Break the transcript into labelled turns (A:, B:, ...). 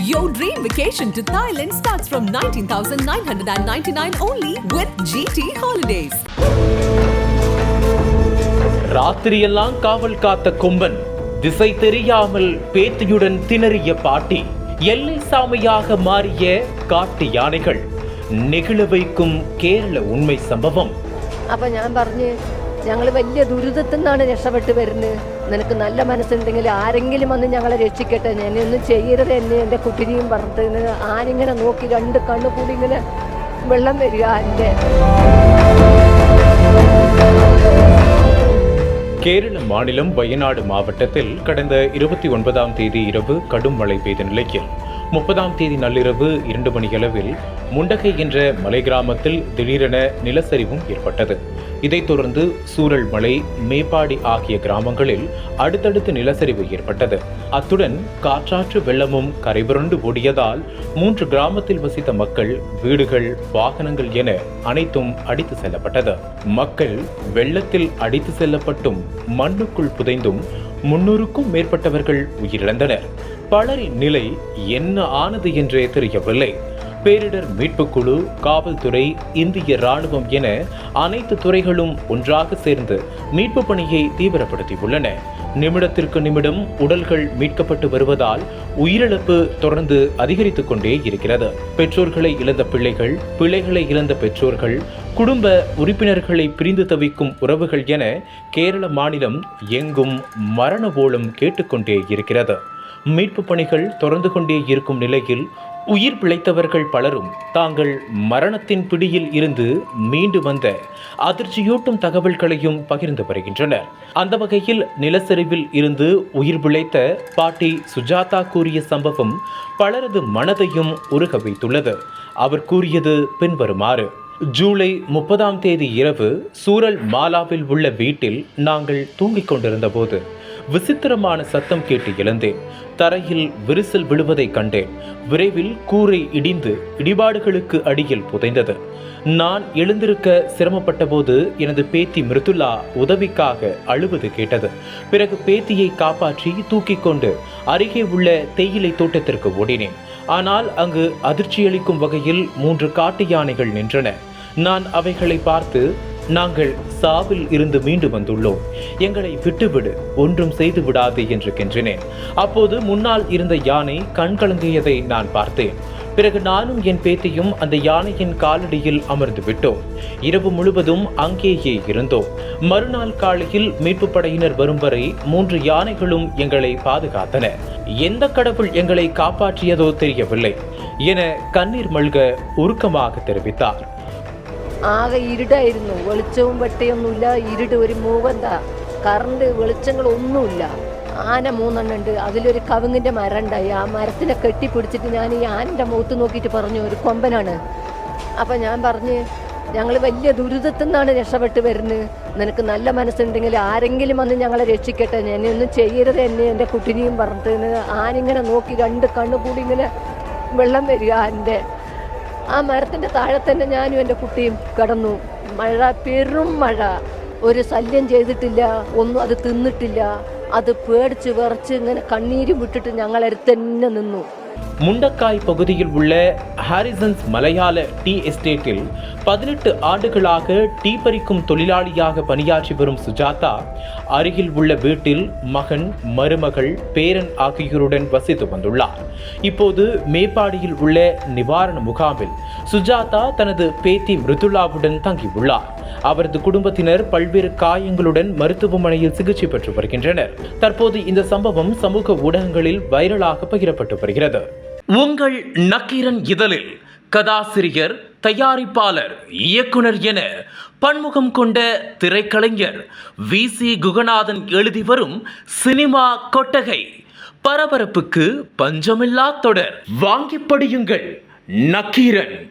A: Your dream vacation to Thailand starts from 19,999 only with GT Holidays.
B: ராத்திரியெல்லாம் காவல் காத்த கொம்பன் திசை தெரியாமல் பேத்தியுடன் திணறிய பாட்டி எல்லை சாமியாக மாறிய காட்டு யானைகள் நெகிழ வைக்கும் கேரள உண்மை சம்பவம்
C: അപ്പൊ ഞാൻ പറഞ്ഞ് ഞങ്ങൾ വലിയ ദുരിതത്തിൽ നിന്നാണ് രക്ഷപ്പെട്ട് വരുന്നത് നിനക്ക് നല്ല മനസ്സുണ്ടെങ്കിൽ ആരെങ്കിലും വന്ന് ഞങ്ങളെ രക്ഷിക്കട്ടെ എന്നെ ഒന്നും ചെയ്യരുത് എന്നെ എൻ്റെ കുട്ടിനെയും പറഞ്ഞിട്ട് ആരിങ്ങനെ നോക്കി രണ്ട് കണ്ണു കൂടി ഇങ്ങനെ വെള്ളം വരിക എൻ്റെ
B: கேரள மாநிலம் வயநாடு மாவட்டத்தில் கடந்த இருபத்தி ஒன்பதாம் தேதி இரவு கடும் மழை பெய்த நிலையில் முப்பதாம் தேதி நள்ளிரவு இரண்டு மணியளவில் முண்டகை என்ற மலை கிராமத்தில் திடீரென நிலச்சரிவும் ஏற்பட்டது இதைத் தொடர்ந்து சூழல்மலை மேப்பாடி ஆகிய கிராமங்களில் அடுத்தடுத்து நிலச்சரிவு ஏற்பட்டது. அத்துடன் காற்றாற்று வெள்ளமும் கரைபுரண்டு ஓடியதால் மூன்று கிராமத்தில் வசித்த மக்கள் வீடுகள் வாகனங்கள் என அனைத்தும் அடித்து செல்லப்பட்டது. மக்கள் வெள்ளத்தில் அடித்து செல்லப்பட்டும் மண்ணுக்குள் புதைந்தும் முன்னூறுக்கும் மேற்பட்டவர்கள் உயிரிழந்தனர். பலரின் நிலை என்ன ஆனது என்றே தெரியவில்லை. பேரிடர் மீட்புக் குழு காவல்துறை இந்திய ராணுவம் என அனைத்து துறைகளும் ஒன்றாக சேர்ந்து மீட்பு பணியை தீவிரப்படுத்தியுள்ளன. நிமிடத்திற்கு நிமிடம் உடல்கள் மீட்கப்பட்டு வருவதால் உயிரிழப்பு தொடர்ந்து அதிகரித்துக் கொண்டே இருக்கிறது. பெற்றோர்களை இழந்த பிள்ளைகள் பிள்ளைகளை இழந்த பெற்றோர்கள் குடும்ப உறுப்பினர்களை பிரிந்து தவிக்கும் உறவுகள் என கேரள மாநிலம் எங்கும் மரண ஓலம் கேட்டுக்கொண்டே இருக்கிறது. மீட்பு பணிகள் தொடர்ந்து கொண்டே இருக்கும் நிலையில் உயிர் பிழைத்தவர்கள் பலரும் தாங்கள் மரணத்தின் பிடியில் இருந்து மீண்டு வந்த அதிர்ச்சியூட்டும் தகவல்களையும் பகிர்ந்து வருகின்றனர். அந்த வகையில் நிலச்சரிவில் இருந்து உயிர் பிழைத்த பாட்டி சுஜாதா கூறிய சம்பவம் பலரது மனதையும் உருக வைத்துள்ளது. அவர் கூறியது பின்வருமாறு. ஜூலை முப்பதாம் தேதி இரவு சூரல் மாலாவில் உள்ள வீட்டில் நாங்கள் தூங்கிக் கொண்டிருந்த போது விசித்திரமான சத்தம் கேட்டு எழுந்தேன். தரையில் விரிசல் விழுவதை கண்டேன். விரைவில் கூரை இடிந்து இடிபாடுகளுக்கு அடியில் புதைந்தது. நான் எழுந்திருக்க சிரமப்பட்ட போது எனது பேத்தி மிருதுலா உதவிக்காக அழுவது கேட்டது. பிறகு பேத்தியை காப்பாற்றி தூக்கிக் கொண்டு அருகே உள்ள தேயிலை தோட்டத்திற்கு ஓடினேன். ஆனால் அங்கு அதிர்ச்சியளிக்கும் வகையில் மூன்று காட்டு யானைகள் நின்றன. நான் அவைகளை பார்த்து நாங்கள் சாவில் இருந்து மீண்டு வந்துள்ளோம். எங்களை விட்டுவிடு ஒன்றும் செய்து விடாது என்று கென்றினேன். அப்போது முன்னால் இருந்த யானை கண் கலங்கியதை நான் பார்த்தேன். பிறகு நானும் என் பேத்தியும் அந்த யானையின் காலடியில் அமர்ந்து விட்டோம். இரவு முழுவதும் அங்கேயே இருந்தோம். மறுநாள் காலையில் மீட்பு படையினர் வரும் வரை மூன்று யானைகளும் எங்களை பாதுகாத்தன. எந்த கடவுள் எங்களை காப்பாற்றியதோ தெரியவில்லை. என கண்ணீர் மல்க உருக்கமாக தெரிவித்தார்.
C: ആകെ ഇരുടായിരുന്നു. വെളിച്ചവും വെട്ടയൊന്നുമില്ല. ഇരുട് ഒരു മൂവന്ത കറണ്ട് വെളിച്ചങ്ങളൊന്നുമില്ല. ആന മൂന്നെണ്ണം ഉണ്ട് അതിലൊരു കവുങ്ങിന്റെ മരം ഉണ്ടായി ആ മരത്തിനെ കെട്ടിപ്പിടിച്ചിട്ട് ഞാൻ ഈ ആനന്റെ മുഖത്ത് നോക്കിയിട്ട് പറഞ്ഞു ഒരു കൊമ്പനാണ്. അപ്പം ഞാൻ പറഞ്ഞ് ഞങ്ങൾ വലിയ ദുരിതത്തിൽ നിന്നാണ് രക്ഷപ്പെട്ട് വരുന്നത്. നിനക്ക് നല്ല മനസ്സുണ്ടെങ്കിൽ ആരെങ്കിലും വന്ന് ഞങ്ങളെ രക്ഷിക്കട്ടെ. എന്നെ ഒന്നും ചെയ്യരുത് എന്നെ എന്റെ കുട്ടിനെയും പറഞ്ഞിട്ട്. ആനിങ്ങനെ നോക്കി രണ്ട് കണ്ണുകൂടി ഇങ്ങനെ വെള്ളം വരിക എന്റെ ആ മരത്തിന്റെ താഴെ തന്നെ ഞാനും എന്റെ കുട്ടിയും കിടന്നു. മഴ പെരും മഴ. ഒരു ശല്യം ചെയ്തിട്ടില്ല ഒന്നും അത് തിന്നിട്ടില്ല. അത് പേടിച്ച് വിറച്ച് ഇങ്ങനെ കണ്ണീരും വിട്ടിട്ട് ഞങ്ങളരുത്തന്നെ നിന്നു.
B: முண்டக்காய் பகுதியில் உள்ள ஹாரிசன்ஸ் மலையாள டீ எஸ்டேட்டில் பதினெட்டு ஆண்டுகளாக டீ பறிக்கும் தொழிலாளியாக பணியாற்றி வரும் சுஜாதா அருகில் உள்ள வீட்டில் மகன் மருமகள் பேரன் ஆகியோருடன் வசித்து வந்துள்ளார். இப்போது மேப்பாடியில் உள்ள நிவாரண முகாமில் சுஜாதா தனது பேத்தி மிருதுளாவுடன் தங்கியுள்ளார். அவரது குடும்பத்தினர் பல்வேறு காயங்களுடன் மருத்துவமனையில் சிகிச்சை பெற்று வருகின்றனர். தற்போது இந்த சம்பவம் சமூக ஊடகங்களில் வைரலாக பகிரப்பட்டு வருகிறது. உங்கள் நக்கீரன் இதழில் கதாசிரியர் தயாரிப்பாளர் இயக்குனர் என பன்முகம் கொண்ட திரைக்கலைஞர் வி. சி. குகநாதன் எழுதி வரும் சினிமா கொட்டகை பரபரப்புக்கு பஞ்சமில்லா தொடர். வாங்கி படியுங்கள் நக்கீரன்.